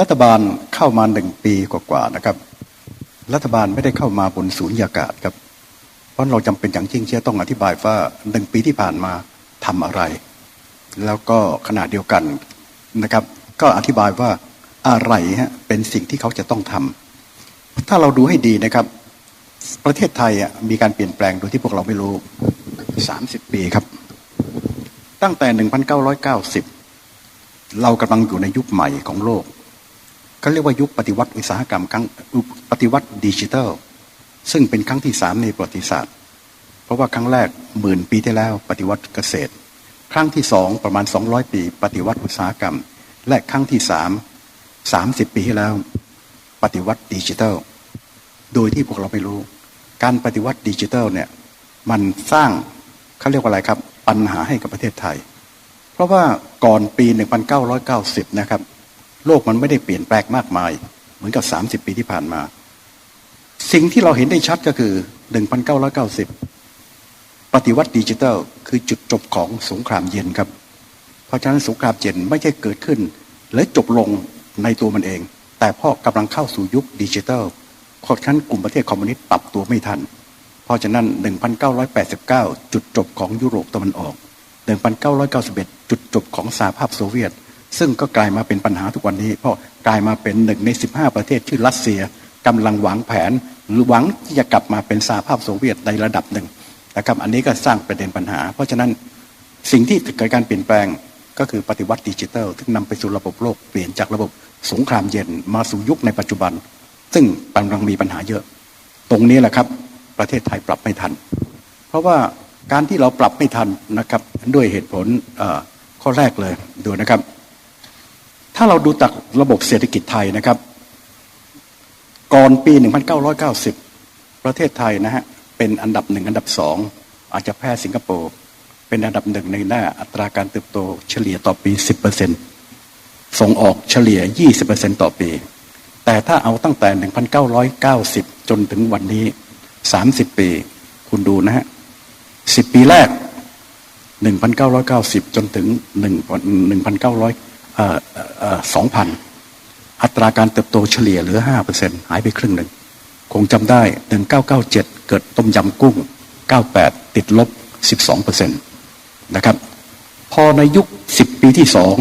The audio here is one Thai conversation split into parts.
รัฐบาลเข้ามาหนึ่งปีกว่าๆนะครับ รัฐบาลไม่ได้เข้ามาบนศูนย์ยากาศครับ เพราะเราจำเป็นอย่างยิ่งที่จะต้องอธิบายว่าหนึ่งปีที่ผ่านมาทำอะไร แล้วก็ขณะเดียวกันนะครับ ก็อธิบายว่าอะไรฮะเป็นสิ่งที่เขาจะต้องทำถ้าเราดูให้ดีนะครับ ประเทศไทยอะมีการเปลี่ยนแปลงโดยที่พวกเราไม่รู้ 30 ปีครับ ตั้งแต่ 1990 เรากำลังอยู่ในยุคใหม่ของโลก เขาเรียกว่ายุคปฏิวัติอุตสาหกรรมครั้งปฏิวัติดิจิทัล ซึ่งเป็นครั้งที่สามในประวัติศาสตร์ เพราะว่าครั้งแรกหมื่นปีที่แล้วปฏิวัติเกษตร ครั้งที่สองประมาณ 200 ปี ปฏิวัติอุตสาหกรรม และครั้งที่สาม30ปีที่แล้ว ปฏิวัติดิจิทัล โดยที่พวกเราไม่รู้ การปฏิวัติดิจิทัลเนี่ยมันสร้างเขาเรียกว่าอะไรครับ ปัญหาให้กับประเทศไทย เพราะว่าก่อนปี 1990 นะครับ โลกมันไม่ได้เปลี่ยนแปลงมากมาย เหมือนกับ 30 ปีที่ผ่านมา สิ่งที่เราเห็นได้ชัดก็คือ 1990 ปฏิวัติดิจิทัล คือจุดจบของสงครามเย็นครับ เพราะฉะนั้นสงครามเย็นไม่ใช่เกิดขึ้น และจบลงในตัวมันเอง แต่พ่อกำลังเข้าสู่ยุคดิจิทัลเพราะฉะนั้นกลุ่มประเทศคอมมิวนิสต์ปรับตัวไม่ทัน เพราะฉะนั้น 1989 จุดจบของยุโรปตะวันออก 1991 จุดจบของสหภาพโซเวียต ซึ่งก็กลายมาเป็นปัญหาทุกวันนี้ เพราะกลายมาเป็นหนึ่งใน 15 ประเทศชื่อรัสเซียกำลังหวังแผน หรือหวังที่จะกลับมาเป็นสหภาพโซเวียตในระดับหนึ่งนะครับอันนี้ก็สร้างประเด็นปัญหา เพราะฉะนั้นสิ่งที่เกิดการเปลี่ยนแปลงก็คือปฏิวัติดิจิทัลที่นำไปสู่ระบบโลกเปลี่ยนจากระบบสงครามเย็นมาสู่ยุคในปัจจุบัน ซึ่งกำลังมีปัญหาเยอะ ตรงนี้แหละครับ ประเทศไทยปรับไม่ทัน เพราะว่าการที่เราปรับไม่ทันนะครับด้วยเหตุผลข้อแรกเลยดูนะครับ ถ้าเราดูจากระบบเศรษฐกิจไทยนะครับ ก่อนปี 1990 ประเทศไทยนะฮะเป็นอันดับหนึ่งอันดับสองอาจจะแพ้สิงคโปร์เป็นอันดับหนึ่งในหน้าอัตราการเติบโตเฉลี่ยต่อปี 10%ส่งออกเฉลี่ย 20%ต่อปี แต่ถ้าเอาตั้งแต่ 1990 จนถึงวันนี้ 30 ปี คุณดูนะฮะ 10 ปีแรก 1990 จนถึง1,900 เอ่อเอ่อ2,000อัตราการเติบโตเฉลี่ยเหลือ5%หายไปครึ่งหนึ่ง คงจำได้1997เก้าเก้าเจ็ดเกิดต้มยำกุ้ง98ติดลบ12%นตนะครับพอในยุค10ปีที่สอง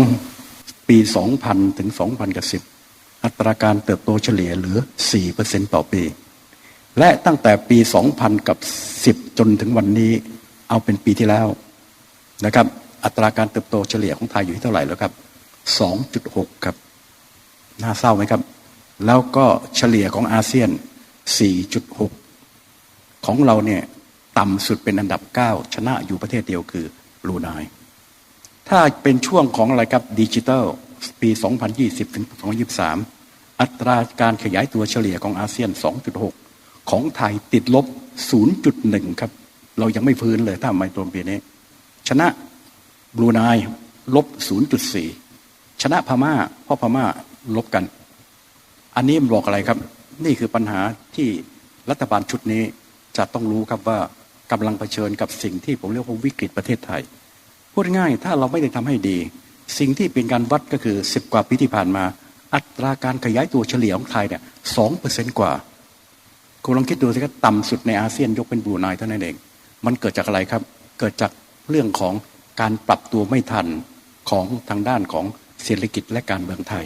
ปี2000ถึง2000กับ10อัตราการเติบโตเฉลี่ยเหลือ4%ต่อปี และตั้งแต่ปี2000กับ10จนถึงวันนี้เอาเป็นปีที่แล้วนะครับ อัตราการเติบโตเฉลี่ยของไทยอยู่ที่เท่าไหร่แล้วครับ 2.6 ครับ น่าเศร้าไหมครับ แล้วก็เฉลี่ยของอาเซียน 4.6 ของเราเนี่ยต่ำสุดเป็นอันดับ 9 ชนะอยู่ประเทศเดียวคือบรูไนถ้าเป็นช่วงของอะไรครับดิจิทัลปี 2020 ถึง 2023 อัตราการขยายตัวเฉลี่ยของอาเซียน 2.6 ของไทยติดลบ 0.1 ครับ เรายังไม่ฟื้นเลยถ้าไม่ตรงปีนี้ ชนะบรูไนลบ 0.4 ชนะพม่า เพราะพม่าลบกัน อันนี้มันบอกอะไรครับ นี่คือปัญหาที่รัฐบาลชุดนี้จะต้องรู้ครับว่ากำลังเผชิญกับสิ่งที่ผมเรียกว่าวิกฤตประเทศไทย พูดง่ายถ้าเราไม่ได้ทำให้ดี สิ่งที่เป็นการวัดก็คือสิบกว่าปีที่ผ่านมา อัตราการขยายตัวเฉลี่ยของไทยเนี่ยสองเปอร์เซนต์กว่าคุณลองคิดดูสิครับต่ำสุดในอาเซียนยกเป็นบรูไนเท่านั้นเอง มันเกิดจากอะไรครับ เกิดจากเรื่องของการปรับตัวไม่ทันของทางด้านของ เศรษฐกิจและการเมืองไทย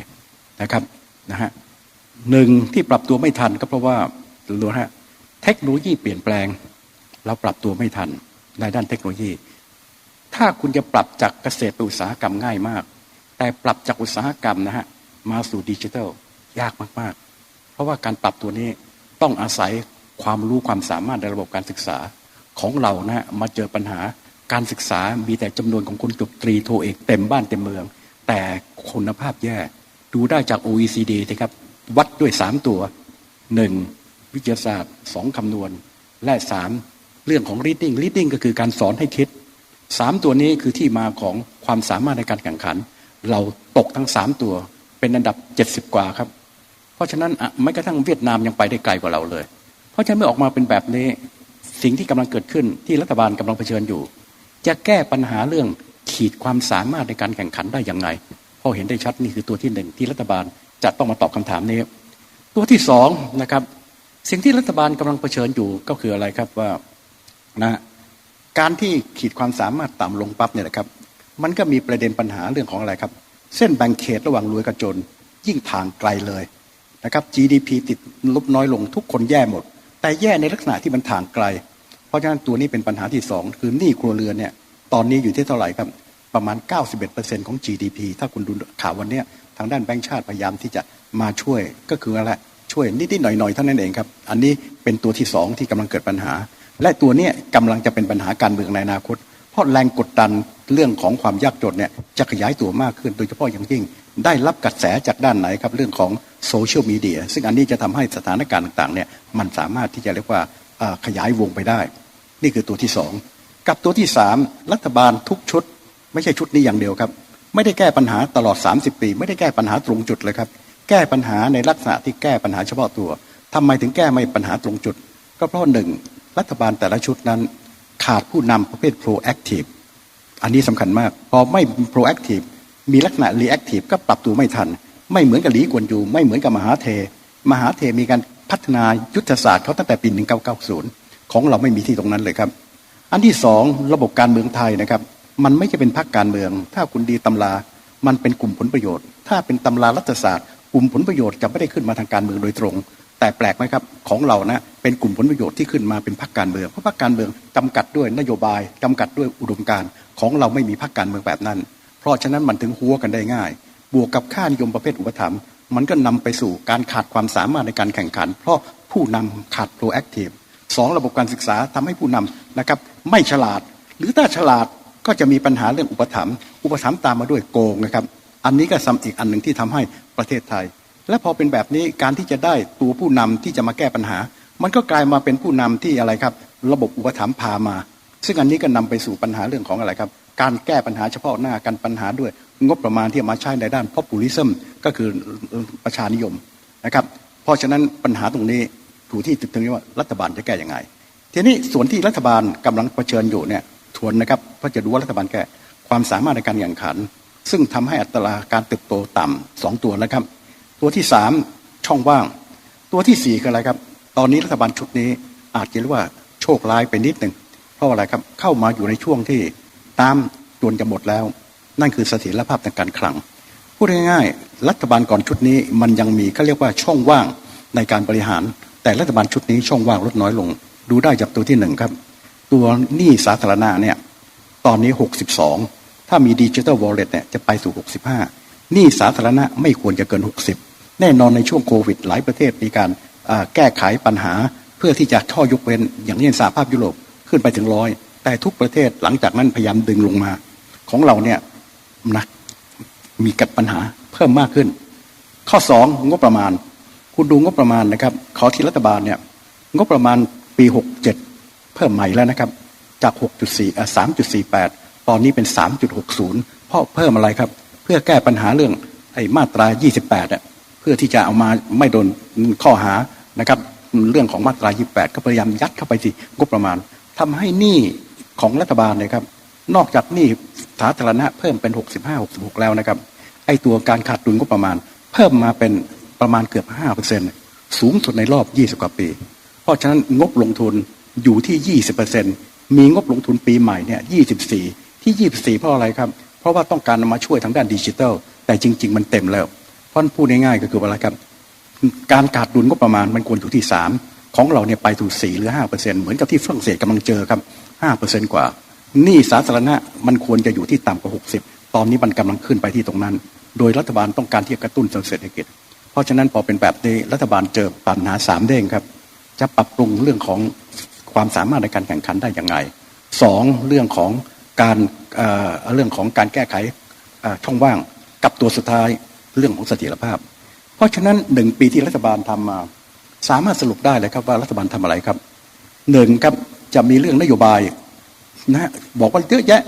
นะครับนะฮะหนึ่งที่ปรับตัวไม่ทันก็เพราะว่าดูนะฮะเทคโนโลยีเปลี่ยนแปลง เราปรับตัวไม่ทันในด้านเทคโนโลยี ถ้าคุณจะปรับจากเกษตรไปอุตสาหกรรมง่ายมาก แต่ปรับจากอุตสาหกรรมนะฮะมาสู่ดิจิทัลยากมากๆ เพราะว่าการปรับตัวนี้ต้องอาศัยความรู้ความสามารถในระบบการศึกษาของเรานะฮะมาเจอปัญหาการศึกษามีแต่จำนวนของคนจบตรีโทเอกเต็มบ้านเต็มเมือง แต่คุณภาพแย่ ดูได้จาก OECD นะครับ วัดด้วยสามตัวหนึ่งวิทยาศาสตร์สองคำนวณ และสามเรื่องของ reading reading ก็คือการสอนให้คิดสามตัวนี้คือที่มาของความสามารถในการแข่งขัน เราตกทั้งสามตัว เป็นอันดับเจ็ดสิบกว่าครับ เพราะฉะนั้นไม่กระทั่งเวียดนามยังไปได้ไกลกว่าเราเลย เพราะฉะนั้นเมื่อออกมาเป็นแบบนี้สิ่งที่กำลังเกิดขึ้นที่รัฐบาลกำลังเผชิญอยู่ จะแก้ปัญหาเรื่อง ขีดความสามารถในการแข่งขันได้อย่างไงพอเห็นได้ชัดนี่คือตัวที่หนึ่งที่รัฐบาลจะต้องมาตอบคำถามนี้ ตัวที่สองนะครับสิ่งที่รัฐบาลกำลังเผชิญอยู่ก็คืออะไรครับว่านะการที่ขีดความสามารถต่ำลงปั๊บเนี่ยนะครับ มันก็มีประเด็นปัญหาเรื่องของอะไรครับ เส้นแบ่งเขตระหว่างรวยกับจน ยิ่งทางไกลเลยนะครับ GDP ติดลบน้อยลงทุกคนแย่หมด แต่แย่ในลักษณะที่มันทางไกล เพราะฉะนั้นตัวนี้เป็นปัญหาที่สองคือหนี้ครัวเรือนเนี่ย ตอนนี้อยู่ที่เท่าไหร่ครับ ประมาณ 91%ของ GDP ถ้าคุณดูข่าววันนี้ทางด้านแบงก์ชาติพยายามที่จะมาช่วยก็คืออะไรช่วยนิดๆหน่อยๆเท่านั้นเองครับ อันนี้เป็นตัวที่สองที่กำลังเกิดปัญหา และตัวนี้ยกำลังจะเป็นปัญหาการเมืองในอนาคต เพราะแรงกดดันเรื่องของความยากจนเนี่ยจะขยายตัวมากขึ้น โดยเฉพาะอย่างยิ่ง ได้รับกระแสจากด้านไหนครับเรื่องของโซเชียลมีเดียซึ่งอันนี้จะทำให้สถานการณ์ต่างๆเนี่ยมันสามารถที่จะเรียกว่าอ่าขยายวงไปได้ นี่คือตัวที่สอง กับตัวที่สามรัฐบาลทุกชุด ไม่ใช่ชุดนี้อย่างเดียวครับ ไม่ได้แก้ปัญหาตลอด 30 ปี ไม่ได้แก้ปัญหาตรงจุดเลยครับ แก้ปัญหาในลักษณะที่แก้ปัญหาเฉพาะตัวทำไมถึงแก้ไม่ปัญหาตรงจุด ก็เพราะหนึ่งรัฐบาลแต่ละชุดนั้น ขาดผู้นำประเภท proactive อันนี้สำคัญมาก พอไม่ proactive มีลักษณะ reactive ก็ปรับตัวไม่ทัน ไม่เหมือนกับหลีกวนยูไม่เหมือนกับมหาเท มหาเทมีการพัฒนายุทธศาสตร์เขาตั้งแต่ปี 1990 ของเราไม่มีที่ตรงนั้นเลยครับ อันที่สองระบบการเมืองไทยนะครับ มันไม่ใช่เป็นพรรคการเมือง ถ้าคุณดีตำรามันเป็นกลุ่มผลประโยชน์ ถ้าเป็นตำรารัฐศาสตร์ กลุ่มผลประโยชน์จะไม่ได้ขึ้นมาทางการเมืองโดยตรง แต่แปลกไหมครับของเรานะเป็นกลุ่มผลประโยชน์ที่ขึ้นมาเป็นพรรคการเมืองเพราะพรรคการเมืองจำกัดด้วยนโยบายจำกัดด้วยอุดมการณ์ของเราไม่มีพรรคการเมืองแบบนั้น เพราะฉะนั้นมันถึงหัวกันได้ง่าย บวกกับค่านิยมประเภทอุปถัมภ์มันก็นำไปสู่การขาดความสามารถในการแข่งขัน เพราะผู้นำขาด proactive สองระบบการศึกษาทำให้ผู้นำนะครับไม่ฉลาด หรือถ้าฉลาดก็จะมีปัญหาเรื่องอุปถัมภ์อุปถัมภ์ตามมาด้วยโกงนะครับ อันนี้ก็ซ้ำอีกอันหนึ่งที่ทำให้ประเทศไทย และพอเป็นแบบนี้การที่จะได้ตัวผู้นำที่จะมาแก้ปัญหา มันก็กลายมาเป็นผู้นำที่อะไรครับ ระบบอุปถัมภ์พามา ซึ่งอันนี้ก็นำไปสู่ปัญหาเรื่องของอะไรครับ การแก้ปัญหาเฉพาะหน้าการปัญหาด้วย งบประมาณที่มาใช้ในด้าน populism ก็คือประชานิยมนะครับ เพราะฉะนั้นปัญหาตรงนี้ ถูกที่ตึกตรงนี้ว่ารัฐบาลจะแก้ยังไง ทีนี้ส่วนที่รัฐบาลกำลังเผชิญอยู่เนี่ยทวนนะครับเพื่อจะดูว่ารัฐบาลแก้ความสามารถในการแข่งขัน ซึ่งทำให้อัตราการเติบโตต่ำสองตัวนะครับ ตัวที่สามช่องว่าง ตัวที่สี่คืออะไรครับ ตอนนี้รัฐบาลชุดนี้อาจจะเรียกว่าโชคร้ายไปนิดหนึ่งเพราะอะไรครับเข้ามาอยู่ในช่วงที่ตามจวนจะหมดแล้ว นั่นคือเสถียรภาพทางการคลังพูดง่ายๆรัฐบาลก่อนชุดนี้มันยังมีเขาเรียกว่าช่องว่างในการบริหาร แต่รัฐบาลชุดนี้ช่องว่างลดน้อยลง ดูได้จากตัวที่หนึ่งครับ ตัวหนี้สาธารณะเนี่ยตอนนี้ 62 ถ้ามีดิจิทัลวอลเล็ตเนี่ยจะไปสู่ 65หนี้สาธารณะไม่ควรจะเกิน 60 แน่นอนในช่วงโควิด หลายประเทศมีการแก้ไขปัญหาเพื่อที่จะท่อยกเว้น อย่างเช่นสหภาพยุโรปขึ้นไปถึงร้อยแต่ทุกประเทศหลังจากนั้นพยายามดึงลงมา ของเราเนี่ยนะมีกับปัญหาเพิ่มมากขึ้น ข้อสองงบประมาณ คุณดูงบประมาณนะครับ ขอที่รัฐบาลเนี่ยงบประมาณปี 67 เพิ่มใหม่แล้วนะครับ จาก 6.4อะ3.48 ตอนนี้เป็น 3.60 เพราะเพิ่มอะไรครับ เพื่อแก้ปัญหาเรื่องไอ้มาตรา 28อะเพื่อที่จะเอามาไม่โดนข้อหานะครับเรื่องของมาตรา 28 ก็พยายามยัดเข้าไปสิงบประมาณทำให้หนี้ของรัฐบาลนยครับ นอกจากหนี้สาธารณะเพิ่มเป็น 65 66 แล้วนะครับไอ้ตัวการขาดดุลงบประมาณ เพิ่มมาเป็น ประมาณเกือบ5%สูงสุดในรอบ20กว่าปี เพราะฉะนั้นงบลงทุนอยู่ที่ยี่สเปอร์เซ็นตมีงบลงทุนปีใหม่เนี่ย24ที่24เพราะอะไรครับ เพราะว่าต้องการมาช่วยทางด้านดิจิทัล แต่จริง ๆ มันเต็มแล้วเพราะพูดง่ายๆก็คือว่าอะไรครับ การขาดดุลงบประมาณมันควรอยู่ที่3ของเราเนี่ยไปถึง4หรือ5%เปอร์เซ็นเหมือนกับที่ฝรั่งเศสกำลังเจอครับ5%กว่านี้สาธารณะมันควรจะอยู่ที่ต่ำกว่า 60 ตอนนี้มันกำลังขึ้นไปที่ตรงนั้น โดยรัฐบาลต้องการที่จะกระตุ้นเศรษฐกิจ ราะฉะนั้นพอเป็นแบบนี้รัฐบาลเจอปัญหาสามเด้งครับ จะปรับปรุงเรื่องของความสามารถในการแข่งขันได้อย่างไรสองเรื่องของการเเรื่องของการแก้ไขช่องว่างกับตัวสุดท้ายเรื่องของเสถียรภาพ เพราะฉะนั้นหนึ่งปีที่รัฐบาลทำมา สามารถสรุปได้เลยครับว่ารัฐบาลทำอะไรครับหนึ่งครับจะมีเรื่องนโยบายนะบอกว่าเยอะแยะ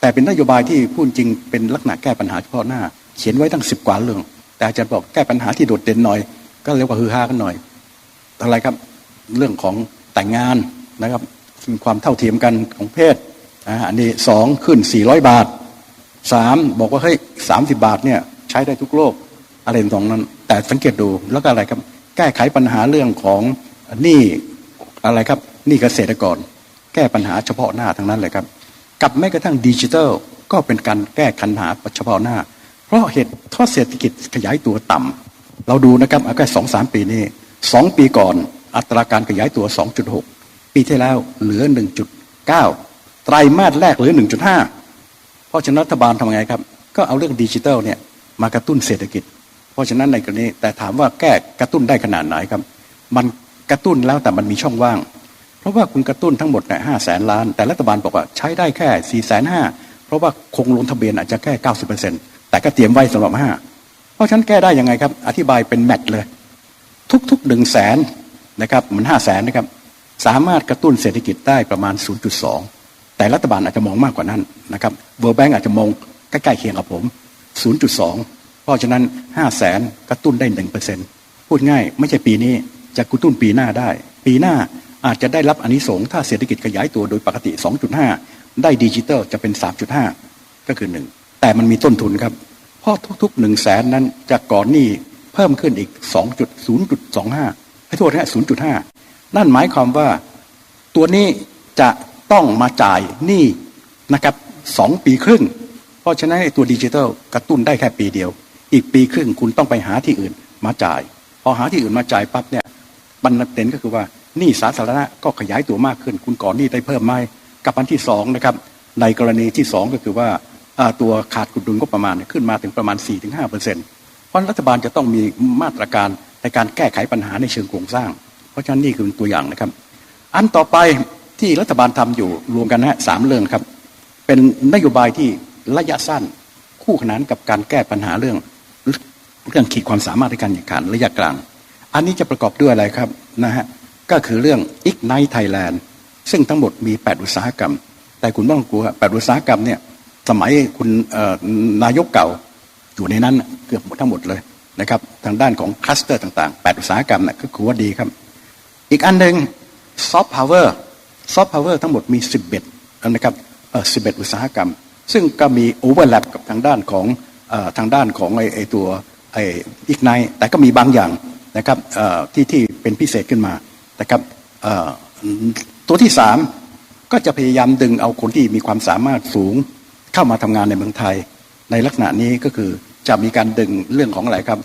แต่เป็นนโยบายที่พูดจริงเป็นลักษณะแก้ปัญหาเฉพาะหน้า เขียนไว้ตั้งสิบกว่าเรื่อง แต่อาจารย์บอกแก้ปัญหาที่โดดเด่นหน่อย ก็เรียกว่าฮือฮากันหน่อยอะไรครับเรื่องของแต่งงานนะครับความเท่าเทียมกันของเพศอันนี้สองขึ้นสี่ร้อยบาทสามบอกว่าเฮ้ยสามสิบาทเนี่ยใช้ได้ทุกโลกอะไรตรงนั้น แต่สังเกตดูแล้วก็อะไรครับ แก้ไขปัญหาเรื่องของหนี้อะไรครับหนี้เกษตรกร แก้ปัญหาเฉพาะหน้าทั้งนั้นเลยครับ กับแม้กระทั่งดิจิทัลก็เป็นการแก้ปัญหาเฉพาะหน้า เพราะเหตุทอเศรษฐกิจขยายตัวต่ำเราดูนะครับเอาแค่สองสามปีนี้สองปีก่อนอัตราการขยายตัว 2.6 ปีที่แล้วเหลือ 1.9 ไตรมาสแรกเหลือ 1.5 เพราะฉะนั้นรัฐบาลทำไงครับ ก็เอาเรื่องดิจิทัลเนี่ยมากระตุ้นเศรษฐกิจ เพราะฉะนั้นในกรณีแต่ถามว่าแก้กระตุ้นได้ขนาดไหนครับ มันกระตุ้นแล้วแต่มันมีช่องว่าง เพราะว่าคุณกระตุ้นทั้งหมดเนี่ยห้าแสนล้าน แต่รัฐบาลบอกว่าใช้ได้แค่สี่แสนห้าเพราะว่าคงลงทะเบียนอาจจะแค่เก้าสิบเปอร์เซ็นต์ แต่ก็เตรียมไว้สำหรับห้าเพราะฉันแก้ได้ยังไงครับ อธิบายเป็นแมทเลย ทุกๆหนึ่งแสนนะครับเหมือนห้าแสนนะครับ สามารถกระตุ้นเศรษฐกิจได้ประมาณ 0.2 แต่รัฐบาลอาจจะมองมากกว่านั้นนะครับเวิร์แบงอาจจะมองใกล้ๆเคียงกับผม 0.2 เพราะฉะนั้น 5 0 0แสนกระตุ้นได้ 1%พูดง่ายไม่ใช่ปีนี้จะกระตุ้นปีหน้าได้ ปีหน้าอาจจะได้รับอนนิสงส์ถ้าเศรษฐกิจขยายตัวโดยปกติ 2.5 ได้ดิจิตอลจะเป็น 3.5 ก็คือ 1 แต่มันมีต้นทุนครับ เพราะทุกๆ1 0 0 0 0แสนนั้นจะก่อนหนี้เพิ่มขึ้นอีก 2.0.25ให้โทษนะ0.5 นั่นหมายความว่าตัวนี้จะต้องมาจ่ายหนี้นะครับสองปีครึ่ง เพราะฉะนั้นตัวดิจิทัลกระตุ้นได้แค่ปีเดียว อีกปีครึ่งคุณต้องไปหาที่อื่นมาจ่าย พอหาที่อื่นมาจ่ายปั๊บเนี่ยบันเด่นก็คือว่าหนี้สาธารณะก็ขยายตัวมากขึ้น คุณก่อนหนี้ได้เพิ่มไหมกับอันที่สองนะครับในกรณีที่สองก็คือว่า ตัวขาดกุดุลก็ประมาณขึ้นมาถึงประมาณ 4-5%เปอร์เซ็นต์เพราะรัฐบาลจะต้องมีมาตรการในการแก้ไขปัญหาในเชิงโครงสร้าง เพราะฉะนั้นนี่คือตัวอย่างนะครับ อันต่อไปที่รัฐบาลทำอยู่รวมกันนะฮะสามเรื่องครับ เป็นนโยบายที่ระยะสั้นคู่ขนานกับการแก้ปัญหาเรื่องเรื่องขีดความสามารถในการแข่งขันระยะกลาง อันนี้จะประกอบด้วยอะไรครับนะฮะก็คือเรื่อง Ignite Thailand ซึ่งทั้งหมดมี 8 อุตสาหกรรม แต่คุณไม่ต้องกลัวแปดอุตสาหกรรมเนี่ย สมัยคุณนายกเก่าอยู่ในนั้นเกือบหมดทั้งหมดเลยนะครับ ทางด้านของคลัสเตอร์ต่างๆ 8 อุตสาหกรรมน่ะก็คือว่าดีครับ อีกอันหนึ่งซอฟต์พาวเวอร์ซอฟต์พาวเวอร์ทั้งหมดมี 11นะครับเอ่อ11อุตสาหกรรม ซึ่งก็มีโอเวอร์แลปกับทางด้านของออทางด้านของไอไอตัวไออีกไนแต่ก็มีบางอย่างนะครับที่ที่เป็นพิเศษขึ้นมานะครับตัวที่สามก็จะพยายามดึงเอาคนที่มีความสามารถสูง เข้ามาทำงานในเมืองไทย ในลักษณะนี้ก็คือจะมีการดึงเรื่องของอะไรครับ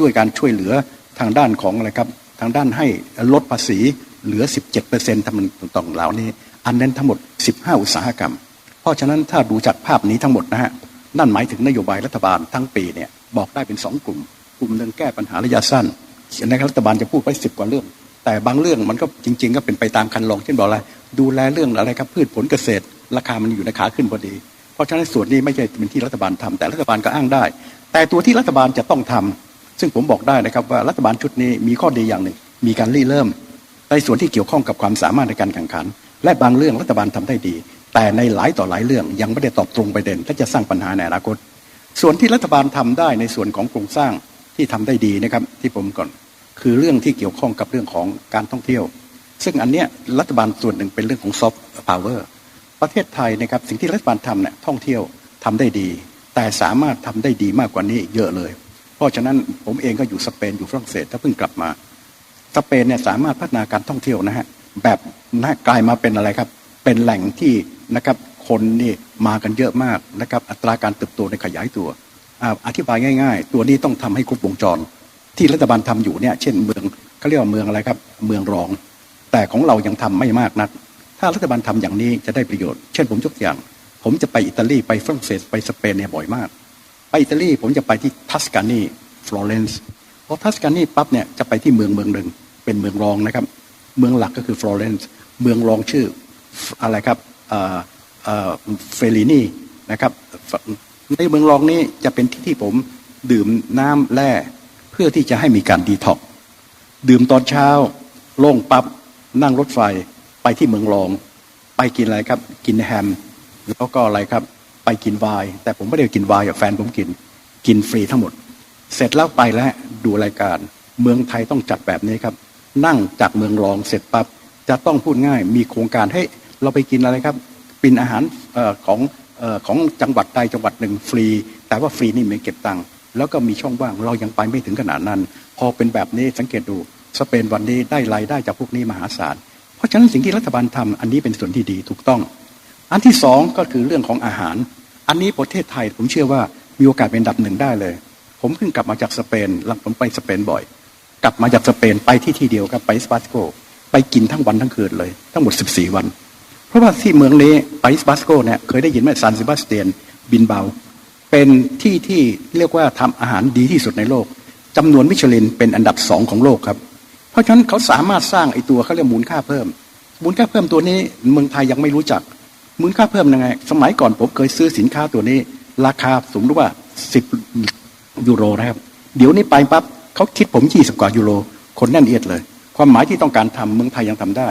ด้วยการช่วยเหลือทางด้านของอะไรครับทางด้านให้ลดภาษีเหลือ 17%ทำมันต่างๆเหล่านี้ อันนั้นทั้งหมด 15 อุตสาหกรรม เพราะฉะนั้นถ้าดูจากภาพนี้ทั้งหมดนะฮะนั่นหมายถึงนโยบายรัฐบาลทั้งปีเนี่ยบอกได้เป็น 2 กลุ่ม กลุ่มหนึ่งแก้ปัญหาระยะสั้นในรัฐบาลจะพูดไปสิบกว่าเรื่อง แต่บางเรื่องมันก็จริง ๆ ก็เป็นไปตามคันลองเช่นบอกอะไรดูแลเรื่องอะไรครับพืชผลเกษตร ราคามันอยู่ในขาขึ้นพอดี ราะฉะนั้นส่วนนี้ไม่ใช่เป็นที่รัฐบาลทำแต่รัฐบาลก็อ้างได้ แต่ตัวที่รัฐบาลจะต้องทำซึ่งผมบอกได้นะครับว่ารัฐบาลชุดนี้มีข้อดีอย่างหนึ่ง มีการรีเริ่มในส่วนที่เกี่ยวข้องกับความสามารถในการแข่งขัน และบางเรื่องรัฐบาลทำได้ดี แต่ในหลายต่อหลายเรื่องยังไม่ได้ตอบตรงประเด็นและจะสร้างปัญหาในอนาคต ส่วนที่รัฐบาลทำได้ในส่วนของโครงสร้างที่ทำได้ดีนะครับที่ผมก่อนคือเรื่องที่เกี่ยวข้องกับเรื่องของการท่องเที่ยว ซึ่งอันเนี้ยรัฐบาลส่วนหนึ่งเป็นเรื่องของซอฟต์พาวเวอร์ ประเทศไทยนะครับสิ่งที่รัฐบาลทำเนี่ยท่องเที่ยวทำได้ดี แต่สามารถทำได้ดีมากกว่านี้เยอะเลย เพราะฉะนั้นผมเองก็อยู่สเปนอยู่ฝรั่งเศสถ้าเพิ่งกลับมา สเปนเนี่ยสามารถพัฒนาการท่องเที่ยวนะฮะแบบนะกลายมาเป็นอะไรครับ เป็นแหล่งที่นะครับคนนี่มากันเยอะมากนะครับอัตราการเติบโตในขยายตัวออธิบายง่าย ๆ ตัวนี้ต้องทำให้ครบวงจร ที่รัฐบาลทำอยู่เนี่ยเช่นเมืองเขาเรียกว่าเมืองอะไรครับ เมืองรอง แต่ของเรายังทำไม่มากนัก ถ้ารัฐบาลทำอย่างนี้จะได้ประโยชน์ เช่นผมยกตัวอย่าง ผมจะไปอิตาลีไปฝรั่งเศสไปสเปนเนี่ยบ่อยมาก ไปอิตาลีผมจะไปที่ทัสกานีฟลอเรนซ์พอทัสกานีปั๊บเนี่ยจะไปที่เมืองเมืองหนึ่งเป็นเมืองรองนะครับ เมืองหลักก็คือฟลอเรนซ์เมืองรองชื่ออะไรครับเฟลินีนะครับในเมืองรองนี้จะเป็นที่ที่ผมดื่มน้ำแร่เพื่อที่จะให้มีการดีท็อกดื่มตอนเช้า โล่งปั๊บนั่งรถไฟ ไปที่เมืองรอง ไปกินอะไรครับ กินแฮม แล้วก็อะไรครับ ไปกินไวน์แต่ผมไม่ได้กินไวน์กับแฟนผมกิน กินฟรีทั้งหมด เสร็จแล้วไปแล้วดูรายการ เมืองไทยต้องจัดแบบนี้ครับ นั่งจากเมืองรองเสร็จปั๊บจะต้องพูดง่ายมีโครงการให้เราไปกินอะไรครับเป็นอาหารออของออของจังหวัดใดจังหวัดหนึ่งฟรี แต่ว่าฟรีนี่ไม่เก็บตังค์แล้วก็มีช่องว่างเรายังไปไม่ถึงขนาดนั้น พอเป็นแบบนี้สังเกตดูสเปนวันนี้ได้รายได้จากพวกนี้มหาศาล เพราะฉะนั้นสิ่งที่รัฐบาลทำอันนี้เป็นส่วนที่ดีถูกต้อง อันที่สองก็คือเรื่องของอาหาร อันนี้ประเทศไทยผมเชื่อว่ามีโอกาสเป็นอันดับหนึ่งได้เลย ผมเพิ่งกลับมาจากสเปนหลังผมไปสเปนบ่อย กลับมาจากสเปนไปที่ที่เดียวครับไปสปาสโก ไปกินทั้งวันทั้งคืนเลย ทั้งหมด 14 วัน เพราะว่าที่เมืองนี้ไปสปาสโกเนี่ยเคยได้ยินไหมซานซิบาสเตียนบินเบา เป็นที่ที่เรียกว่าทำอาหารดีที่สุดในโลกจำนวนมิชลินเป็นอันดับสองของโลกครับ ราะฉะนั้นเขาสามารถสร้างไอ้ตัวเขาเรียกมูลค่าเพิ่ม มูลค่าเพิ่มตัวนี้เมืองไทยยังไม่รู้จัก มูลค่าเพิ่มยังไง สมัยก่อนผมเคยซื้อสินค้าตัวนี้ ราคาสมมติว่า10ยูโรนะครับ เดี๋ยวนี้ไปปั๊บเขาคิดผม20กว่ายูโร คนแน่นเอียดเลย ความหมายที่ต้องการทำเมืองไทยยังทำได้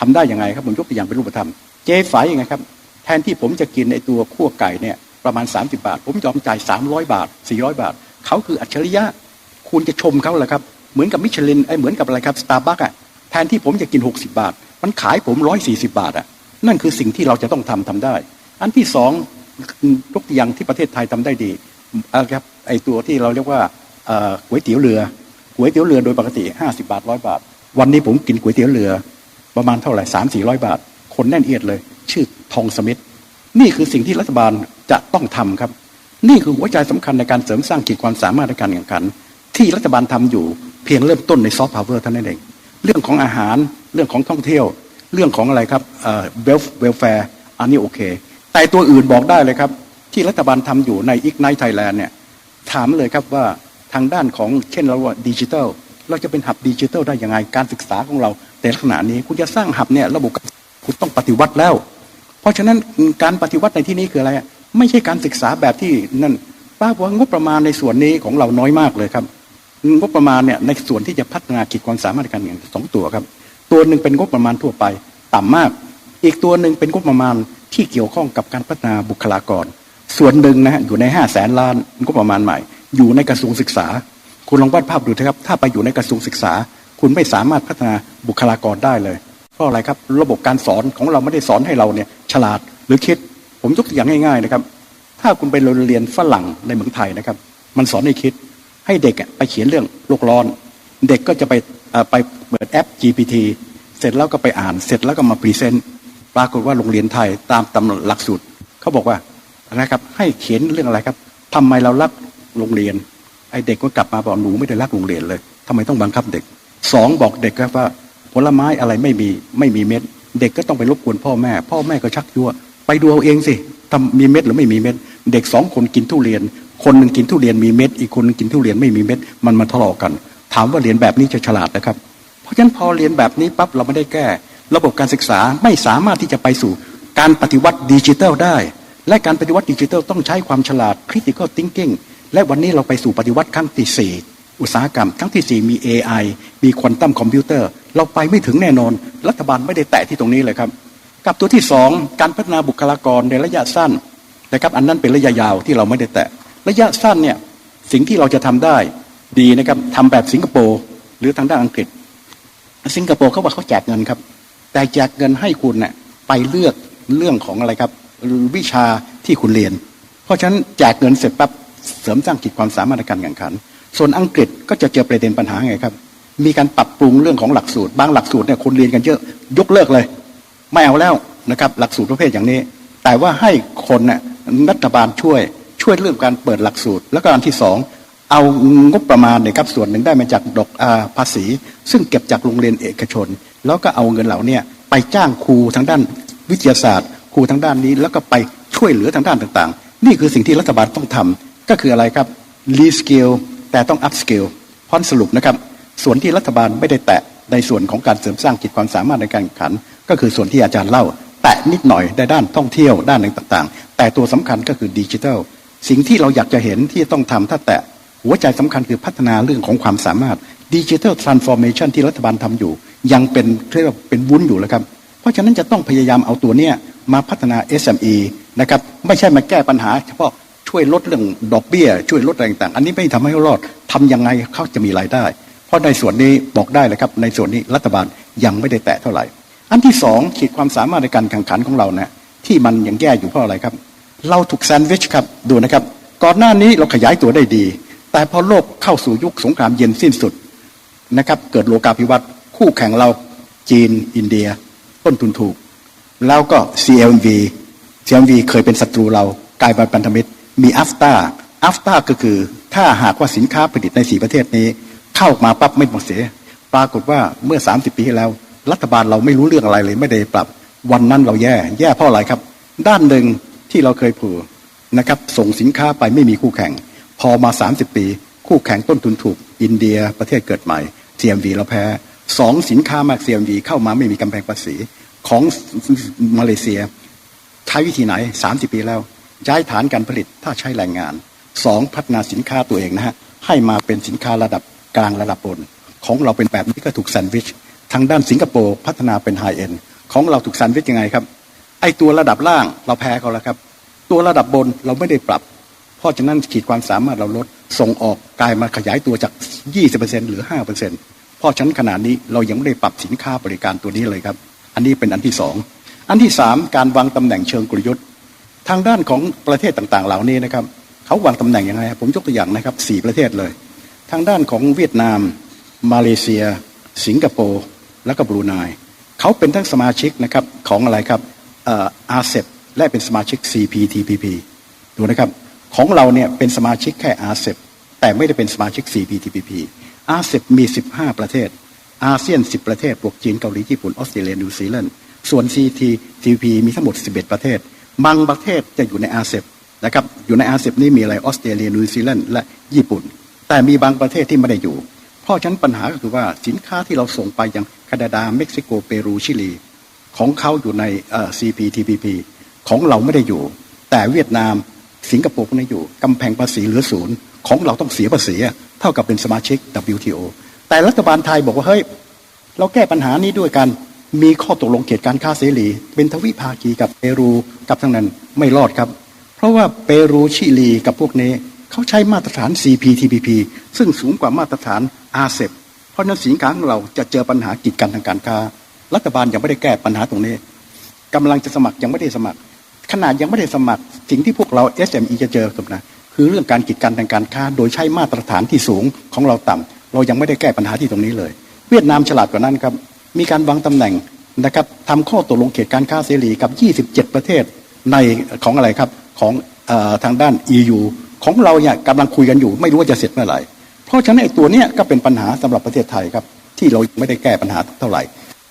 ทำได้ยังไงครับผมยกตัวอย่างเป็นรูปธรรม เจ๊ฝายยังไงครับ แทนที่ผมจะกินไอตัวขั้วไก่เนี่ยประมาณ 30 บาท ผมยอมจ่าย300 บาท 400 บาท เขาคืออัจฉริยะ คุณจะชมเขาเหรอครับ เหมือนกับมิชลินไอเหมือนกับอะไรครับสตาร์บัคอะแทนที่ผมจะกิน 60 บาท มันขายผม140บาทอะนั่นคือสิ่งที่เราจะต้องทำทำได้ อันที่สองยกตัวอย่างที่ประเทศไทยทำได้ดีอ่าครับไอตัวที่เราเรียกว่าก๋วยเตี๋ยวเรือก๋วยเตี๋ยวเรือโดยปกติ 50 บาทร้อยบาท วันนี้ผมกินก๋วยเตี๋ยวเรือ ประมาณเท่าไหร่สามสี่ร้อยบาท คนแน่นเอียดเลย ชื่อทองสมิธนี่คือสิ่งที่รัฐบาลจะต้องทำครับ นี่คือหัวใจสำคัญในการเสริมสร้างขีดความสามารถในการแข่งขัน ที่รัฐบาลทำอยู่ เพียงเริ่มต้นในซอฟต์พาวเวอร์เท่านั้นเอง เรื่องของอาหารเรื่องของท่องเที่ยว เรื่องของอะไรครับเอ่อเวลเวลแฟร์อันนี้โอเค แต่ตัวอื่นบอกได้เลยครับ ที่รัฐบาลทำอยู่ใน Ignite Thailand เนี่ยถามเลยครับว่าทางด้านของเช่นเราว่าดิจิทัลเราจะเป็นหับดิจิทัลได้ยังไงการศึกษาของเรา แต่ลักษณะนี้คุณจะสร้างหับเนี่ยระบบคุณต้องปฏิวัติแล้ว เพราะฉะนั้นการปฏิวัติในที่นี้คืออะไร ไม่ใช่การศึกษาแบบที่นั่นป้าบอกว่างบประมาณในส่วนนี้ของเราน้อยมากเลยครับ งบประมาณเนี่ยในส่วนที่จะพัฒนาขีดความสามารถในการแข่งขันสองตัวครับ ตัวหนึ่งเป็นงบประมาณทั่วไป ต่ำมาก อีกตัวหนึ่งเป็นงบประมาณที่เกี่ยวข้องกับการพัฒนาบุคลากร ส่วนหนึ่งนะฮะอยู่ในห้าแสนล้านงบประมาณใหม่ อยู่ในกระทรวงศึกษา คุณลองวาดภาพดูนะครับ ถ้าไปอยู่ในกระทรวงศึกษา คุณไม่สามารถพัฒนาบุคลากรได้เลย เพราะอะไรครับระบบการสอนของเราไม่ได้สอนให้เราเนี่ยฉลาดหรือคิด ผมยกตัวอย่างง่ายๆนะครับ ถ้าคุณไปเรียนฝรั่งในเมืองไทยนะครับ มันสอนให้คิด ให้เด็กไปเขียนเรื่องโลกร้อน เด็กก็จะไปไปเปิดแอป GPT เสร็จแล้วก็ไปอ่านเสร็จแล้วก็มาพรีเซนต์ปรากฏว่าโรงเรียนไทยตามตำหลักสูตรเขาบอกว่านะครับให้เขียนเรื่องอะไรครับทำไมเรารักโรงเรียน ไอเด็กก็กลับมาบอกหนูไม่ได้รักโรงเรียนเลยทำไมต้องบังคับเด็กสองบอกเด็กครับว่าผลไม้อะไรไม่มีไม่มีเม็ด เด็กก็ต้องไปรบกวนพ่อแม่ พ่อแม่ก็ชักยั่วไปดูเอาเองสิทำมีเม็ดหรือไม่มีเม็ด เด็กสองคนกินทุเรียน คนหนึ่งกินทุเรียนมีเม็ด อีกคนนึงกินทุเรียนไม่มีเม็ด มันมาทะเลาะกัน ถามว่าเรียนแบบนี้จะฉลาดนะครับ เพราะฉะนั้นพอเรียนแบบนี้ปั๊บเราไม่ได้แก้ ระบบการศึกษาไม่สามารถที่จะไปสู่การปฏิวัติดิจิทัลได้ และการปฏิวัติดิจิทัลต้องใช้ความฉลาด critical thinking และวันนี้เราไปสู่ปฏิวัติครั้งที่สี่อุตสาหกรรม ครั้งที่สี่มี AI มีควอนตัมคอมพิวเตอร์ เราไปไม่ถึงแน่นอน รัฐบาลไม่ได้แตะที่ตรงนี้เลยครับ กับตัวที่สองการพัฒนาบุคลากรในระยะสั้นนะครับอันนั้นเป็นระยะยาวที่เราไม่ได้แตะ ระยะสั้นเนี่ยสิ่งที่เราจะทำได้ดีนะครับทำแบบสิงคโปร์หรือทางด้านอังกฤษ สิงคโปร์เขาบอกเขาแจกเงินครับ แต่แจกเงินให้คุณเน่ยไปเลือกเรื่องของอะไรครับ วิชาที่คุณเรียน เพราะฉะนั้นแจกเงินเสร็จปั๊บเสริมสร้างขีดความสามารถในการแข่งขัน ส่วนอังกฤษก็จะเจอประเด็นปัญหาไงครับ มีการปรับปรุงเรื่องของหลักสูตร บางหลักสูตรเนี่ยคนเรียนกันเยอะยกเลิกเลย ไม่เอาแล้วนะครับหลักสูตรประเภทอย่างนี้ แต่ว่าให้คนน่ะรัฐบาลช่วย ช่วยเรื่องการเปิดหลักสูตร แล้วก็อันที่สองเอางบประมาณนี่ยครับส่วนหนึ่งได้มาจากดอกอาภาษี ซึ่งเก็บจากโรงเรียนเอกชน แล้วก็เอาเงินเหล่านี้ไปจ้างครูทางด้านวิทยาศาสตร์ ครูทางด้านนี้ แล้วก็ไปช่วยเหลือทางด้านต่างๆ นี่คือสิ่งที่รัฐบาลต้องทำก็คืออะไรครับรีสเกลแต่ต้องอัพสเกลพอนสรุปนะครับ ส่วนที่รัฐบาลไม่ได้แตะในส่วนของการเสริมสร้างขีดความสามารถในการแข่งขัน ก็คือส่วนที่อาจารย์เล่า แตะนิดหน่อยในด้านท่องเที่ยวด้านต่างๆ แต่ตัวสำคัญก็คือดิจิทัล สิ่งที่เราอยากจะเห็นที่ต้องทำถ้าแตะหัวใจสำคัญคือพัฒนาเรื่องของความสามารถดิจิทัลทรานส์ฟอร์เมชันที่รัฐบาลทำอยู่ ยังเป็นเรียกว่าเป็นวุ้นอยู่แล้วครับเพราะฉะนั้นจะต้องพยายามเอาตัวเนี้ยมาพัฒนา SME นะครับไม่ใช่มาแก้ปัญหา เฉพาะช่วยลดเรื่องดอกเบี้ย ช่วยลดอะไรต่าง อันนี้ไม่ทำให้เขารอดทำยังไงเขาจะมีรายได้ เพราะในส่วนนี้บอกได้เลยครับในส่วนนี้รัฐบาลยังไม่ได้แตะเท่าไหร่ อันที่สองขีดความสามารถในการแข่งขันของเราเนี่ยที่มันยังแย่อยู่เพราะอะไรครับ เราถูกแซนด์วิชครับดูนะครับ ก่อนหน้านี้เราขยายตัวได้ดี แต่พอโลกเข้าสู่ยุคสงครามเย็นสิ้นสุดนะครับ เกิดโลกาภิวัตน์คู่แข่งเราจีนอินเดีย ต้นทุนถูก แล้วก็ CLV CLV เคยเป็นศัตรูเรากลายเป็นพันธมิตร มี AFTA AFTA ก็คือ ถ้าหากว่าสินค้าผลิตในสีประเทศนี้ เข้ามาปั๊บไม่หมดเสีย ปรากฏว่าเมื่อ 30 ปีที่แล้ว รัฐบาลเราไม่รู้เรื่องอะไรเลยไม่ได้ปรับ วันนั้นเราแย่ แย่เพราะอะไรครับ ด้านหนึ่ง ที่เราเคยผูนะครับส่งสินค้าไปไม่มีคู่แข่ง พอมา 30 ปี คู่แข่งต้นทุนถูก อินเดียประเทศเกิดใหม่ CMV เราแพ้สองสินค้ามาก CMV เข้ามาไม่มีกำแพงภาษีของมาเลเซีย ใช้วิธีไหน 30 ปีแล้วย้ายฐานการผลิตถ้าใช้แรงงานสองพัฒนาสินค้าตัวเองนะฮะให้มาเป็นสินค้าระดับกลางระดับบน ของเราเป็นแบบนี้ก็ถูกแซนด์วิช ทางด้านสิงคโปร์พัฒนาเป็นไฮเอ็นของเราถูกแซนด์วิชยังไงครับ ไอตัวระดับล่างเราแพ้เขาแล้วครับ ตัวระดับบนเราไม่ได้ปรับ เพราะฉะนั้นขีดความสามารถเราลดส่งออกกลายมาขยายตัวจาก 20%หรือ 5%เพราะฉะนั้นขนาดนี้เรายังไม่ได้ปรับสินค้าบริการตัวนี้เลยครับ อันนี้เป็นอันที่สองอันที่สามการวางตำแหน่งเชิงกลยุทธ์ ทางด้านของประเทศต่างๆ เหล่านี้นะครับเขาวางตำแหน่งยังไงผมยกตัวอย่างนะครับสี่ประเทศเลย ทางด้านของเวียดนาม มาเลเซีย สิงคโปร์และก็บรูไนเขาเป็นทั้งสมาชิกนะครับของอะไรครับ อาเซบและเป็นสมาชิก CPTPP ดูนะครับของเราเนี่ยเป็นสมาชิกแค่อาเซบแต่ไม่ได้เป็นสมาชิก CPTPP อาเซบมี 15 ประเทศ อาเซียน 10 ประเทศบวกจีนเกาหลีญี่ปุ่นออสเตรเลียนิวซีแลนด์ส่วน CTTP มีทั้งหมด 11 ประเทศบางประเทศจะอยู่ในอาเซบนะครับอยู่ในอาเซบนี้มีอะไรออสเตรเลียนิวซีแลนด์และญี่ปุ่น แต่มีบางประเทศที่ไม่ได้อยู่ เพราะฉะนั้นปัญหาก็คือว่าสินค้าที่เราส่งไปยังแคนาดาเม็กซิโกเปรูชิลี ของเขาอยู่ใน CPTPP ของเราไม่ได้อยู่ แต่เวียดนามสิงคโปร์พวกนี้อยู่กำแพงภาษีเหลือศูนย์ของเราต้องเสียภาษีเท่ากับเป็นสมาชิก WTO แต่รัฐบาลไทยบอกว่าเฮ้ยเราแก้ปัญหานี้ด้วยกันมีข้อตกลงเขตการค้าเสรี เป็นทวิภาคีกับเปรูกับทั้งนั้นไม่รอดครับ เพราะว่าเปรูชิลีกับพวกนี้เขาใช้มาตรฐาน CPTPP ซึ่งสูงกว่ามาตรฐานอาเซบเพราะนั้นสินค้าของเราจะเจอปัญหากีดกันทางการค้า รัฐบาลยังไม่ได้แก้ปัญหาตรงนี้กำลังจะสมัครยังไม่ได้สมัคร ขนาดยังไม่ได้สมัคร สิ่งที่พวกเรา SME จะเจอกับนะคือเรื่องการกีดกันทางการค้า โดยใช้มาตรฐานที่สูงของเราต่ำเรายังไม่ได้แก้ปัญหาที่ตรงนี้เลย เวียดนามฉลาดกว่านั้นครับ มีการวางตำแหน่งนะครับทำข้อตกลงเขตการค้าเสรีกับ 27 ประเทศในของอะไรครับของอทางด้าน EU ของเราเนี่ยกำลังคุยกันอยู่ ไม่รู้ว่าจะเสร็จเมื่อไหร่ เพราะฉะนั้นไอ้ตัวเนี้ยก็เป็นปัญหาสำหรับประเทศไทยครับ ที่เราไม่ได้แก้ปัญหาเท่าไหร่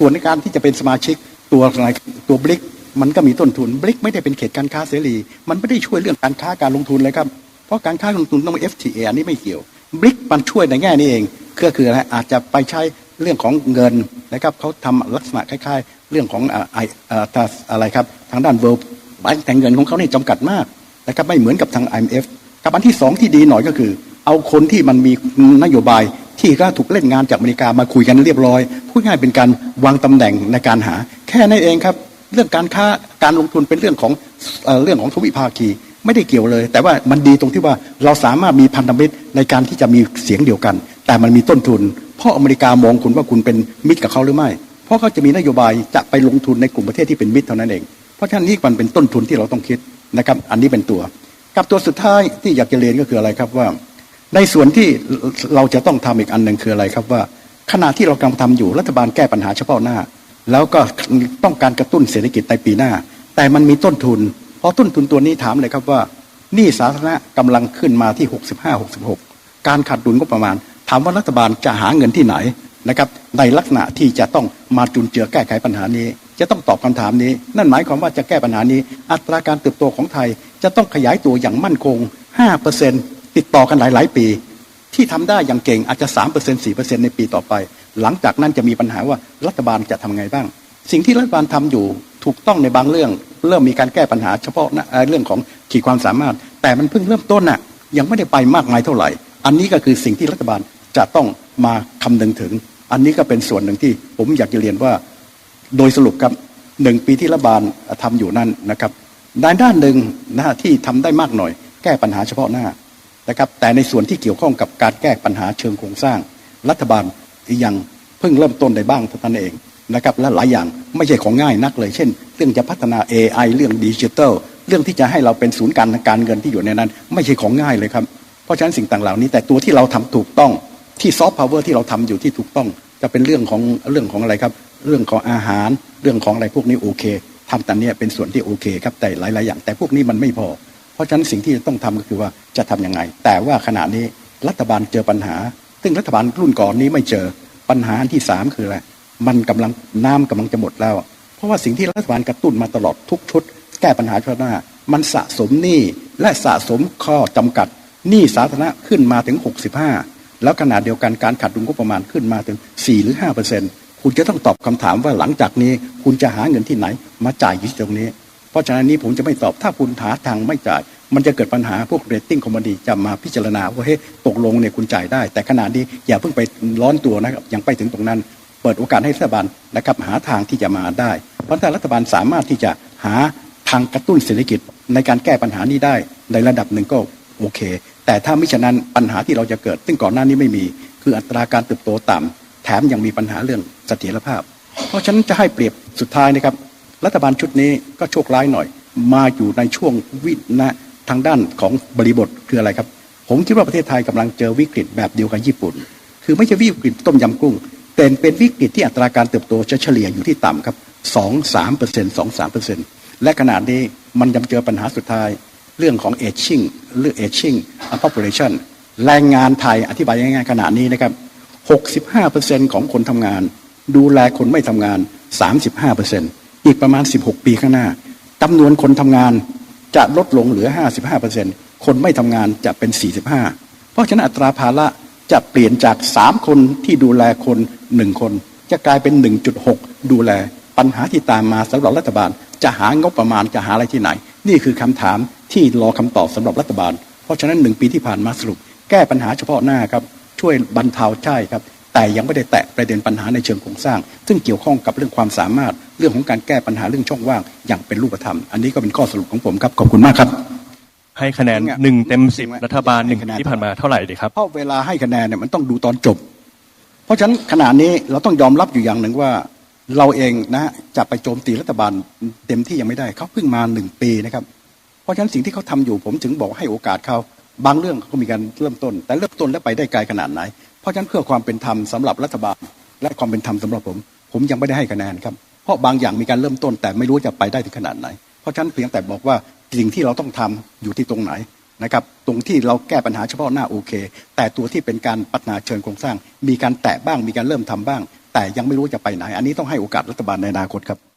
ส่วนในการที่จะเป็นสมาชิกตัวอะไรตัวบลิกมันก็มีต้นทุนบลิกไม่ได้เป็นเขตการค้าเสรี มันไม่ได้ช่วยเรื่องการค้าการลงทุนเลยครับ เพราะการค้าการลงทุนต้อง FTA อันนี้ไม่เกี่ยวบลิกมันช่วยในแง่นี้เองก็คืออะไรอาจจะไปใช้เรื่องของเงินนะครับเขาทำลักษณะคล้าย ๆ เรื่องของไออะไรครับทางด้านเวิร์บแต่เงินของเขาเนี่ยจำกัดมากนะครับไม่เหมือนกับทาง IMF กับอันที่สองที่ดีหน่อยก็คือ เอาคนที่มันมีนโยบายที่ก็ถูกเล่นงานจากอเมริกามาคุยกันเรียบร้อยพูดง่ายเป็นการวางตำแหน่งในการหา แค่นั้นเองครับ เรื่องการค้าการลงทุนเป็นเรื่องของเอเรื่องของทวิภาคี ไม่ได้เกี่ยวเลย แต่ว่ามันดีตรงที่ว่าเราสามารถมีพันธมิตรในการที่จะมีเสียงเดียวกัน แต่มันมีต้นทุน เพราะอเมริกามองคุณว่าคุณเป็นมิตรกับเขาหรือไม่ เพราะเขาจะมีนโยบายจะไปลงทุนในกลุ่มประเทศที่เป็นมิตรเท่านั้นเอง เพราะฉะนั้นนี่มันเป็นต้นทุนที่เราต้องคิดนะครับ อันนี้เป็นตัว กับตัวสุดท้ายที่อยากจะเรียนก็คืออะไรครับว่า ในส่วนที่เราจะต้องทำอีกอันหนึ่งคืออะไรครับว่า ขณะที่เรากำลังทำอยู่รัฐบาลแก้ปัญหาเฉพาะหน้า แล้วก็ต้องการกระตุ้นเศรษฐกิจในปีหน้า แต่มันมีต้นทุน เพอต้นทุนตัวนี้ถามเลยครับว่านี้สาธารณะกำลังขึ้นมาที่ 65 66 การขาดดุลก็ประมาณ ถามว่ารัฐบาลจะหาเงินที่ไหนนะครับในลักษณะที่จะต้องมาจุนเจือแก้ไขปัญหานี้ จะต้องตอบคำถามนี้ นั่นหมายความว่าจะแก้ปัญหานี้ อัตราการเติบโตของไทยจะต้องขยายตัวอย่างมั่นคง 5% ติดต่อกันหลาย ๆ ปี ที่ทำได้อย่างเก่งอาจจะ3% 4%ในปีต่อไป หลังจากนั้นจะมีปัญหาว่ารัฐบาลจะทำไงบ้าง สิ่งที่รัฐบาลทำอยู่ถูกต้องในบางเรื่อง เริ่มมีการแก้ปัญหาเฉพาะนะเรื่องของขีดความสามารถ แต่มันเพิ่งเริ่มต้นน่ะยังไม่ได้ไปมากมายเท่าไหร่ อันนี้ก็คือสิ่งที่รัฐบาลจะต้องมาคำนึงถึง อันนี้ก็เป็นส่วนหนึ่งที่ผมอยากจะเรียนว่า โดยสรุปครับหนึ่งปีที่รัฐบาลทำอยู่นั่นนะครับด้านด้านหนึ่งนะที่ทำได้มากหน่อย แก้ปัญหาเฉพาะหน้า นะครับแต่ในส่วนที่เกี่ยวข้องกับการแก้ปัญหาเชิงโครงสร้าง รัฐบาลยังเพิ่งเริ่มต้นได้บ้างเท่านั้นเองนะครับและหลายอย่างไม่ใช่ของง่ายนักเลย เช่น เรื่องจะพัฒนา AI เรื่องดิจิทัลเรื่องที่จะให้เราเป็นศูนย์การทางการเงินที่อยู่ในนั้น ไม่ใช่ของง่ายเลยครับ เพราะฉะนั้นสิ่งต่างเหล่านี้ แต่ตัวที่เราทำถูกต้องที่ซอฟต์พาวเวอร์ที่เราทำอยู่ที่ถูกต้อง จะเป็นเรื่องของเรื่องของอะไรครับ เรื่องของอาหาร เรื่องของอะไรพวกนี้โอเคทำแต่เนี้ยเป็นส่วนที่โอเคครับแต่หลาย ๆ อย่าง แต่พวกนี้มันไม่พอ ราะฉะนั้นสิ่งที่จะต้องทำก็คือว่าจะทํำยังไง แต่ว่าขณะนี้รัฐบาลเจอปัญหา ซึ่งรัฐบาลรุ่นก่อนนี้ไม่เจอปัญหาที่สามคืออะไรมันกำลังน้ำกำลังจะหมดแล้ว เพราะว่าสิ่งที่รัฐบาลกระตุ้นมาตลอดทุกชุด แก้ปัญหาเฉพาหน้า มันสะสมหนี้และสะสมข้อจำกัดหนี้สาธารณะขึ้นมาถึง 65 แล้วขนาดเดียวกันการขาดดุลงบประมาณขึ้นมาถึง 4 หรือ 5 เปอร์เซ็นต์คุณจะต้องตอบคำถามว่าหลังจากนี้ คุณจะหาเงินที่ไหน มาจ่ายอยู่ตรงนี้ เพราะฉะนั้นนี้ผมจะไม่ตอบถ้าคุณหาทางไม่จ่าย มันจะเกิดปัญหาพวกเรตติ้งคอมมดีจะมาพิจารณาว่าเฮ้ยตกลงเนี่ยคุณจ่ายได้ แต่ขณะนี้อย่าเพิ่งไปร้อนตัวนะครับยังไปถึงตรงนั้น เปิดโอกาสให้รัฐบาลนะครับหาทางที่จะมาได้ เพราะถ้ารัฐบาลสามารถที่จะหาทางกระตุ้นเศรษฐกิจในการแก้ปัญหานี้ได้ในระดับหนึ่งก็โอเค แต่ถ้าไม่ฉะนั้นปัญหาที่เราจะเกิด ซึ่งก่อนหน้านี้ไม่มี คืออัตราการเติบโตต่ำแถมยังมีปัญหาเรื่องเสถียรภาพ เพราะฉะนั้นจะให้เปรียบสุดท้ายนะครับ รัฐบาลชุดนี้ก็โชคร้ายหน่อย มาอยู่ในช่วงวินะ ทางด้านของบริบทคืออะไรครับ ผมคิดว่าประเทศไทยกำลังเจอวิกฤตแบบเดียวกับญี่ปุ่น คือไม่ใช่วิกฤตต้มยำกุ้ง แต่เป็นวิกฤตที่อัตราการเติบโตจะเฉลี่ยอยู่ที่ต่ำครับสองสามเปอร์เซ็นต์สองสามเปอร์เซ็นต์และขนาดนี้มันยังเจอปัญหาสุดท้ายเรื่องของ aging เรื่อง aging population แรงงานไทยอธิบายง่ายๆขนาดนี้นะครับ65%ของคนทำงาน ดูแลคนไม่ทำงาน 35%อีกประมาณ 16 ปีข้างหน้าจำนวนคนทำงาน จะลดลงเหลือ 55%คนไม่ทำงานจะเป็น 45 เพราะฉะนั้นอัตราภาระจะเปลี่ยนจาก 3 คนที่ดูแลคน 1 คน จะกลายเป็น 1.6 ดูแลปัญหาที่ตามมาสำหรับรัฐบาล จะหางบประมาณจะหาอะไรที่ไหน นี่คือคำถามที่รอคำตอบสำหรับรัฐบาล เพราะฉะนั้นหนึ่งปีที่ผ่านมาสรุป แก้ปัญหาเฉพาะหน้าครับช่วยบรรเทาใช่ครับ แต่ยังไม่ได้แตะประเด็นปัญหาในเชิงโครงสร้าง ซึ่งเกี่ยวข้องกับเรื่องความสามารถ เรื่องของการแก้ปัญหาเรื่องช่องว่างอย่างเป็นรูปธรรม อันนี้ก็เป็นข้อสรุปของผมครับขอบคุณมากครับ ให้คะแนนจริงอะหนึ่งเต็มสิบจริงอะรัฐบาลหนึ่งให้คะแนนที่ผ่านมาเท่าไหร่ดีครับเพราะเวลาให้คะแนนเนี่ยมันต้องดูตอนจบ เพราะฉะนั้นขณะนี้เราต้องยอมรับอยู่อย่างหนึ่งว่า เราเองนะจะไปโจมตีรัฐบาลเต็มที่ยังไม่ได้เขาเพิ่งมาหนึ่งปีนะครับ เพราะฉะนั้นสิ่งที่เขาทำอยู่ผมถึงบอกให้โอกาสเขาบางเรื่องเขามีการเริ่มต้น แต่เริ่มต้นแล้วไปได้ไกลขนาดไหน เพราะฉะนั้นเพื่อความเป็นธรรมสำหรับรัฐบาล และความเป็นธรรมสำหรับผม ผมยังไม่ได้ให้คะแนนครับ เพราะบางอย่างมีการเริ่มต้นแต่ไม่รู้จะไปได้ถึงขนาดไหน เพราะฉะนั้นเพียงแต่บอกว่าสิ่งที่เราต้องทำอยู่ที่ตรงไหนนะครับตรงที่เราแก้ปัญหาเฉพาะหน้าโอเค แต่ตัวที่เป็นการพัฒนาเชิงโครงสร้าง มีการแตะบ้างมีการเริ่มทำบ้าง แต่ยังไม่รู้จะไปไหน อันนี้ต้องให้โอกาสรัฐบาลในอนาคตครับ